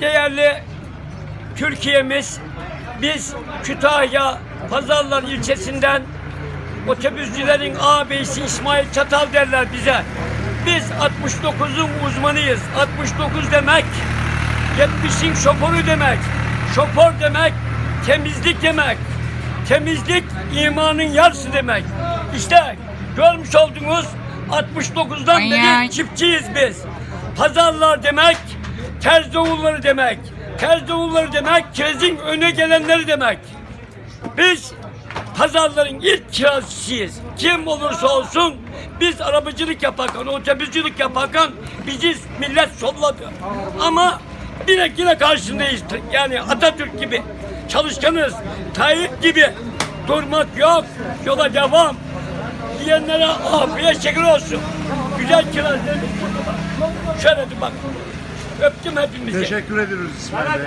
değerli Türkiye'miz biz Kütahya Pazarlar ilçesinden otobüsçülerin ağabeyisi İsmail Çatal derler bize. Biz 69'un uzmanıyız. 69 demek 70'in şoförü demek. Şoför demek temizlik demek. Temizlik imanın yarısı demek. İşte görmüş olduğunuz 69'dan Ay beri çiftçiyiz biz. Pazarlar demek, terzioğulları demek. Terzioğulları demek, kirazın öne gelenleri demek. Biz pazarların ilk kiracısıyız. Kim olursa olsun biz arabacılık yaparken, otobüsçülük yaparken bizi millet solladı. Ama yine yine karşındayız. Yani Atatürk gibi çalışkanız. Tayyip gibi durmak yok. Yola devam. Yiyenlere afiyet şeker olsun. Güzel bak. Şöyle bak. Öptüm hepimizi. Teşekkür ediyoruz İsmail Bey.